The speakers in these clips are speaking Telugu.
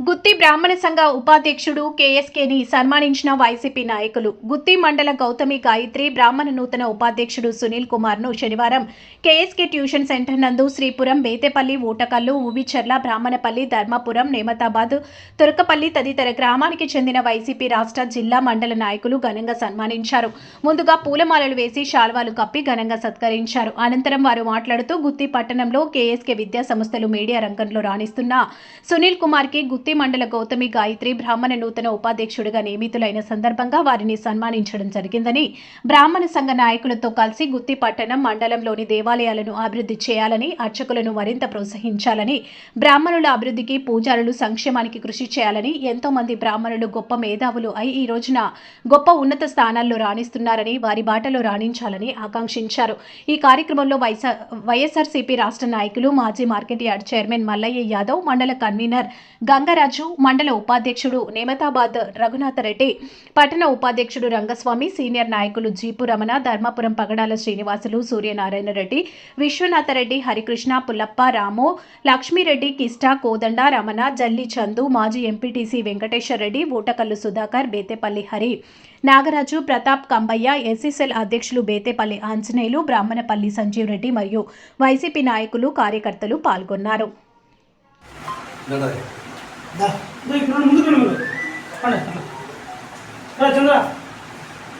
గుత్తి బ్రాహ్మణ సంఘ ఉపాధ్యక్షుడు కేఎస్కేని సన్మానించిన వైసీపీ నాయకులు. గుత్తి మండల గౌతమి గాయత్రి బ్రాహ్మణ నూతన ఉపాధ్యక్షుడు సునీల్ కుమార్ను శనివారం కేఎస్కే ట్యూషన్ సెంటర్ నందు శ్రీపురం బేతేపల్లి ఊటకల్లు ఉవిచర్ల బ్రాహ్మణపల్లి ధర్మపురం నేమతాబాద్ తురకపల్లి తదితర గ్రామానికి చెందిన వైసీపీ రాష్ట్ర జిల్లా మండల నాయకులు ఘనంగా సన్మానించారు. ముందుగా పూలమాలలు వేసి శాల్వాలు కప్పి ఘనంగా సత్కరించారు. అనంతరం వారు మాట్లాడుతూ గుత్తి పట్టణంలో కేఎస్కే విద్యా సంస్థలు మీడియా రంగంలో రాణిస్తున్న. సునీల్ కుమార్కి గుత్తి గుత్తి మండల గౌతమి గాయత్రి బ్రాహ్మణ నూతన ఉపాధ్యక్షుడిగా నియమితులైన సందర్భంగా వారిని సన్మానించడం జరిగిందని బ్రాహ్మణ సంఘ నాయకులతో కలిసి గుత్తి పట్టణం మండలంలోని దేవాలయాలను అభివృద్ధి చేయాలని అర్చకులను మరింత ప్రోత్సహించాలని బ్రాహ్మణుల అభివృద్ధికి పూజారులు సంక్షేమానికి కృషి చేయాలని ఎంతో మంది బ్రాహ్మణులు గొప్ప మేధావులు అయి ఈ రోజున గొప్ప ఉన్నత స్థానాల్లో రాణిస్తున్నారని వారి బాటలో రాణించాలని ఆకాంక్షించారు. ఈ కార్యక్రమంలో వైసా- వైఎస్ఆర్సీపీ రాష్ట్ర నాయకులు మాజీ market yard chairman Mallaiah Yadav మండల కన్వీనర్ లింగరాజు మండల ఉపాధ్యక్షుడు నేమతాబాద్ రఘునాథరెడ్డి పట్టణ ఉపాధ్యక్షుడు రంగస్వామి సీనియర్ నాయకులు జీపు రమణ ధర్మాపురం పగడాల శ్రీనివాసులు సూర్యనారాయణ రెడ్డి విశ్వనాథరెడ్డి హరికృష్ణ పుల్లప్ప రాము లక్ష్మీరెడ్డి కిష్ట కోదండ రమణ జల్లి చందు మాజీ MPTC Venkateswara Reddy Ootakallu Sudhakar Bethepalli Hari Nagaraju Pratap Kambaiah SC cell అధ్యక్షులు బేతేపల్లి ఆంజనేయులు బ్రాహ్మణపల్లి సంజీవ్ రెడ్డి మరియు వైసీపీ నాయకులు కార్యకర్తలు పాల్గొన్నారు. ఇక్కడ నుండి ముందుకు రండి మీరు. పండి, అట్లా. రా, చంద్ర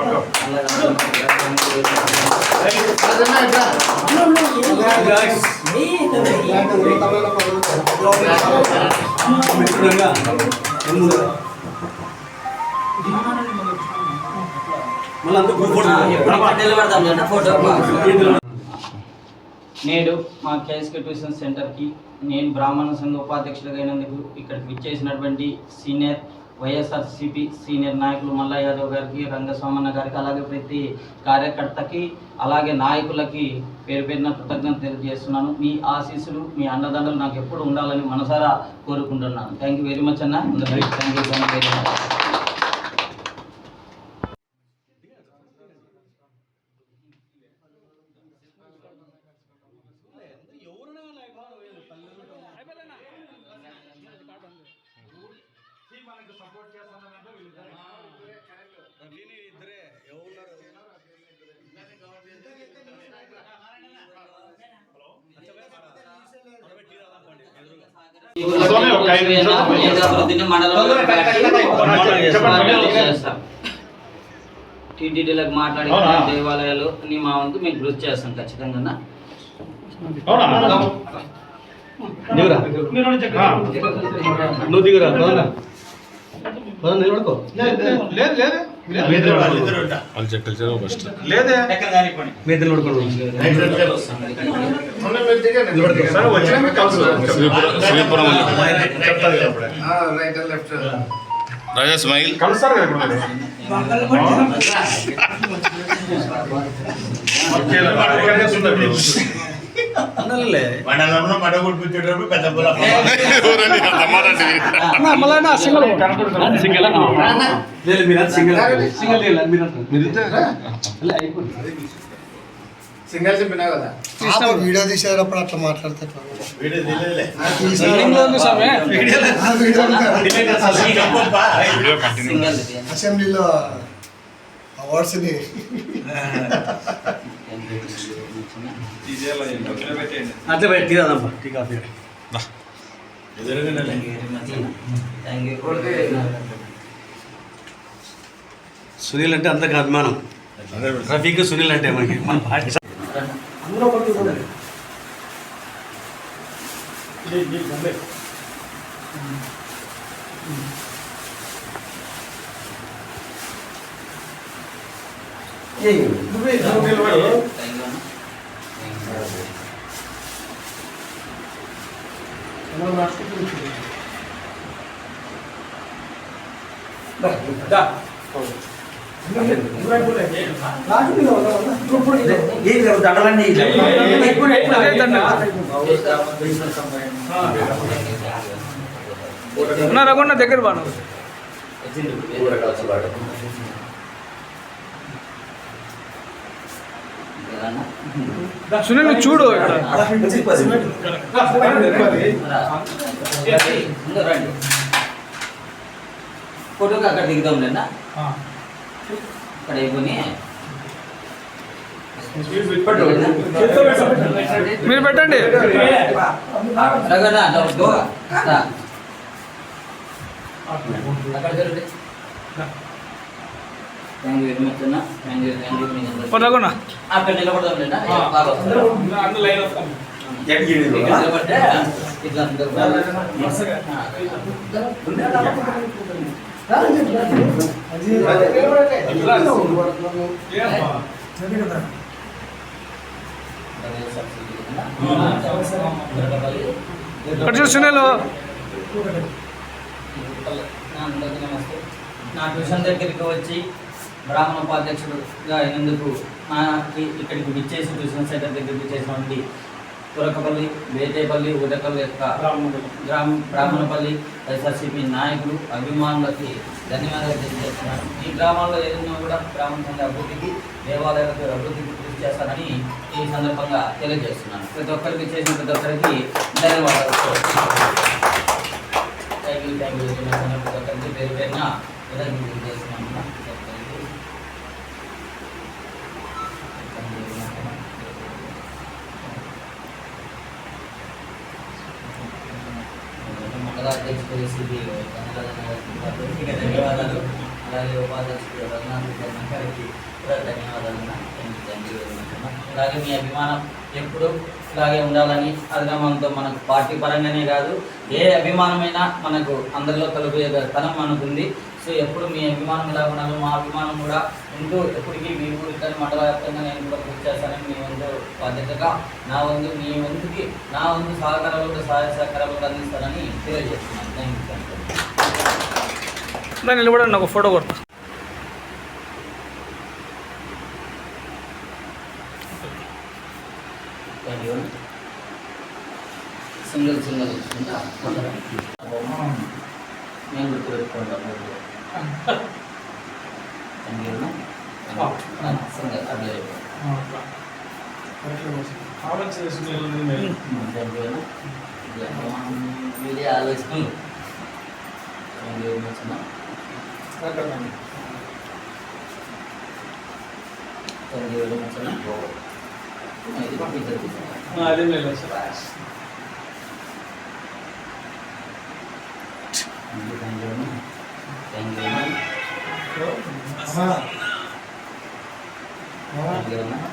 అన్నం, అన్నం, ఏం- మిత్రులంగా ముందు మళ్ళీ అంతా ఫోటో నేడు మా కేఎస్కే ట్యూషన్ సెంటర్కి నేను బ్రాహ్మణ సంఘ ఉపాధ్యక్షుడిగా ఇక్కడికి విచ్చేసినటువంటి సీనియర్ వైఎస్ఆర్సీపీ సీనియర్ నాయకులు మల్లా యాదవ్ గారికి రంగస్వామన్న గారికి అలాగే ప్రతి కార్యకర్తకి అలాగే నాయకులకి పేరు పేరున కృతజ్ఞత తెలియజేస్తున్నాను. మీ ఆశీస్సులు మీ అండదండలు నాకు ఎప్పుడు ఉండాలని మనసారా కోరుకుంటున్నాను. థ్యాంక్ యూ వెరీ మచ్ అన్న. థ్యాంక్ యూ వెరీ మచ్ టీటీడీలకు మాట్లాడి దేవాలయాలు నీ మా వంతు మేము కృషి చేస్తాం ఖచ్చితంగా. నువ్వు దిగురా నిలబడుకో. వాళ్ళు చెక్కలు చెరువు రాజా స్మైల్ మీరు సింగిల్. సింగిల్. సింగల్ చెప్పినా కదా? వీడియో తీసేటప్పుడు అట్లా మాట్లాడతాడు వీడియో తెలియదులే వీడియో కంటిన్యూ. సింగల్ అసెంబ్లీలో అవార్డ్స్ అట్లా పెట్టి టీ కాఫీ. సునీల్ అంటే అందరికి అభిమానం. రఫీక్ సునీల్ అంటే మనకి మన పార్టీ అందరూ ఒకటి చూడండి. నువ్వే, నువ్వు నిలబడు. థ్యాంక్ యూ మనం రాష్ట్రపతి వచ్చింది. దా, దా. నువ్వే పోలే. రాజు మీద వదల, వదల. ఇప్పుడు ఇప్పుడు ఇదే. ఇప్పుడు ఎట్లా? రఘున్న దగ్గర బాను? సునీల్ నువ్వు చూడు ఫోటోకి అక్కడ దిగుదాం లేనా అక్కడ అయిపోయి మీరు పెట్టండి. అక్కడ రఘునా. అక్కడ నిలబడదాం నిలబడితే ఇట్లా అందరూ ఇక్కడ అందరికీ నమస్తే నా ట్యూషన్ దగ్గరికి వచ్చి బ్రాహ్మణ ఉపాధ్యక్షుడుగా అయినందుకు నా ఇక్కడికి విచ్చేసి ట్యూషన్ సెంటర్ దగ్గరికి విచ్చేసినటువంటి తురకపల్లి బేతేపల్లి ఉదకల్ యొక్క గ్రామ బ్రాహ్మణపల్లి ఎస్ఆర్సిపి నాయకులు అభిమానులకి ధన్యవాదాలు తెలియజేస్తున్నాను. ఈ గ్రామాల్లో ఏదైనా కూడా గ్రామం అభివృద్ధికి దేవాలయాలకు అభివృద్ధికి చేస్తానని ఈ సందర్భంగా తెలియజేస్తున్నాను. ప్రతి ఒక్కరికి చేసిన ప్రతి ఒక్కరికి ధన్యవాదాలు. థ్యాంక్ యూ థ్యాంక్ యూ ప్రతి ఒక్కరికి పేరు పేరున ధన్యవాదాలు. అలాగే ఉపాధ్యక్షుడు రఘునాథ్ గారికి కూడా ధన్యవాదాలు. థ్యాంక్ యూ వెరీ మచ్ అన్న. అలాగే మీ అభిమానం ఎప్పుడు ఇలాగే ఉండాలని అభిమానంతో మనకు పార్టీ పరంగానే కాదు ఏ అభిమానమైనా మనకు అందరిలో కలిపే తనం మనకు ఉంది సో ఎప్పుడు మీ అభిమానం ఇలా ఉండాలి మా అభిమానం కూడా ఉంటూ ఎప్పటికీ మీ ఊరికి కానీ మండల వ్యాప్తంగా నేను కూడా పూర్తి చేస్తానని మీ వంతు బాధ్యతగా నా వంతు మీ వంతుకి నా వంతు సహకారాలు కూడా సహాయ సహకారాలు కూడా అందిస్తానని తెలియజేస్తున్నాను. థ్యాంక్ యూ థ్యాంక్ యూ నిలబడండి నాకు ఫోటో కొడతా థ్యాంక్ యూ సింగిల్ సింగిల్ నేను గుర్తుపెట్టుకుంటాను థ్యాంక్ యూ సింగిల్ అట్లా థ్యాంక్ యూ మీరే ఆలోచిస్తున్నాను థ్యాంక్ యూ వెరీ మచ్ అన్న థ్యాంక్ యూ వెరీ మచ్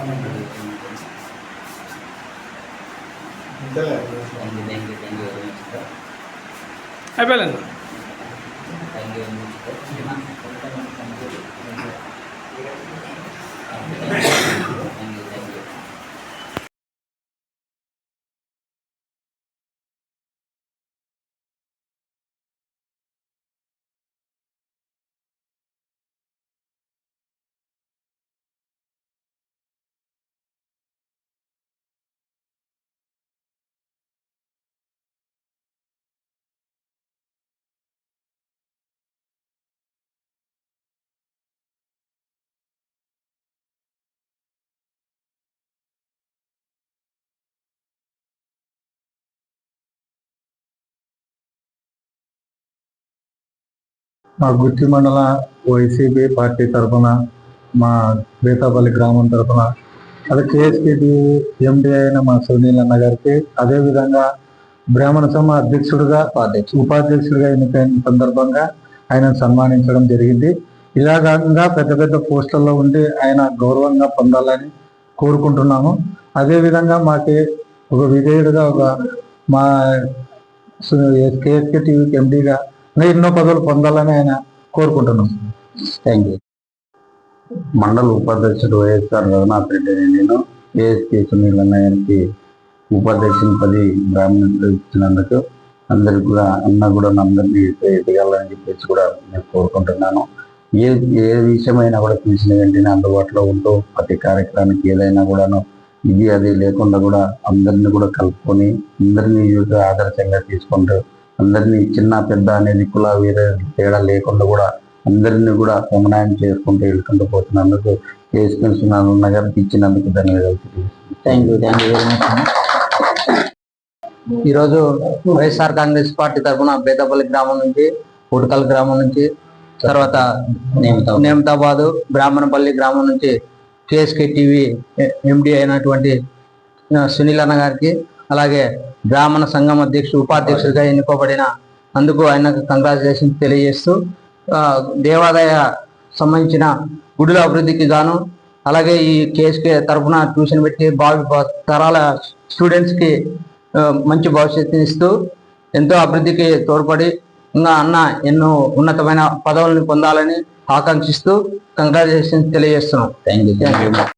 అన్న ఇది పంపించండి అదేం లేదు సార్ Thank you, మా గుత్తి మండల వైసీపీ పార్టీ తరఫున మా బేతాపల్లి గ్రామం తరఫున అదే కేఎస్కేటి ఎండి అయిన మా సునీల్ అన్న గారికి అదేవిధంగా బ్రాహ్మణ సమ అధ్యక్షుడిగా ఉపాధ్యక్షుడిగా ఎన్నికైన సందర్భంగా ఆయన సన్మానించడం జరిగింది. ఇలాగా పెద్ద పెద్ద పోస్టుల్లో ఉండి ఆయన గౌరవంగా పొందాలని కోరుకుంటున్నాము. అదేవిధంగా మాకి ఒక విధేయుడిగా ఒక మా కేఎస్కే టీవీకి ఎండిగా ఎన్నో పదవులు పొందాలని ఆయన కోరుకుంటున్నాం. థ్యాంక్ యూ మండల ఉపాధ్యక్షుడు వైఎస్ఆర్ రఘునాథ్ రెడ్డి నేను ఏఎస్కే సునీల్ అన్నయ్యకి ఉపాధ్యక్షుని పది బ్రాహ్మణులు ఇచ్చినందుకు అందరికి కూడా అన్న కూడా అందరినీ ఎదగాలని చెప్పేసి కూడా నేను కోరుకుంటున్నాను. ఏ ఏ విషయమైనా కూడా తెలిసిన వెంటనే అందుబాటులో ఉంటూ ప్రతి కార్యక్రమానికి ఏదైనా కూడాను ఇది అది లేకుండా కూడా అందరిని కూడా కలుపుకొని అందరినీ ఆదర్శంగా తీసుకుంటూ అందరినీ చిన్న పెద్ద అనేది కుల వీర తేడా లేకుండా కూడా అందరినీ కూడా సమన్వయం చేసుకుంటూ వెళ్తుంటూ పోతున్నందుకు కేఎస్పీ అన్న గారికి ఇచ్చినందుకు ధన్యవాదాలు thank you thank you very much ఈరోజు వైఎస్ఆర్ కాంగ్రెస్ పార్టీ తరఫున బేతపల్లి గ్రామం నుంచి ఉడకల్ గ్రామం నుంచి తర్వాత నేమతాబాద్. బ్రాహ్మణపల్లి గ్రామం నుంచి కేఎస్కే టీవీ ఎండి అయినటువంటి సునీల్ అన్న గారికి అలాగే బ్రాహ్మణ సంఘం అధ్యక్షుడు ఉపాధ్యక్షుడిగా ఎన్నుకోబడిన అందుకు ఆయనకు కంగ్రాచులేషన్ తెలియజేస్తూ దేవాదాయ సంబంధించిన గుడుల అభివృద్ధికి గాను అలాగే ఈ కేఎస్కే తరఫున ట్యూషన్ పెట్టి భావి తరాల స్టూడెంట్స్కి మంచి భవిష్యత్తుని ఇస్తూ ఎంతో అభివృద్ధికి తోడ్పడి ఇంకా అన్న ఎన్నో ఉన్నతమైన పదవులను పొందాలని ఆకాంక్షిస్తూ కంగ్రాచులేషన్ తెలియజేస్తున్నాం. Thank you thank you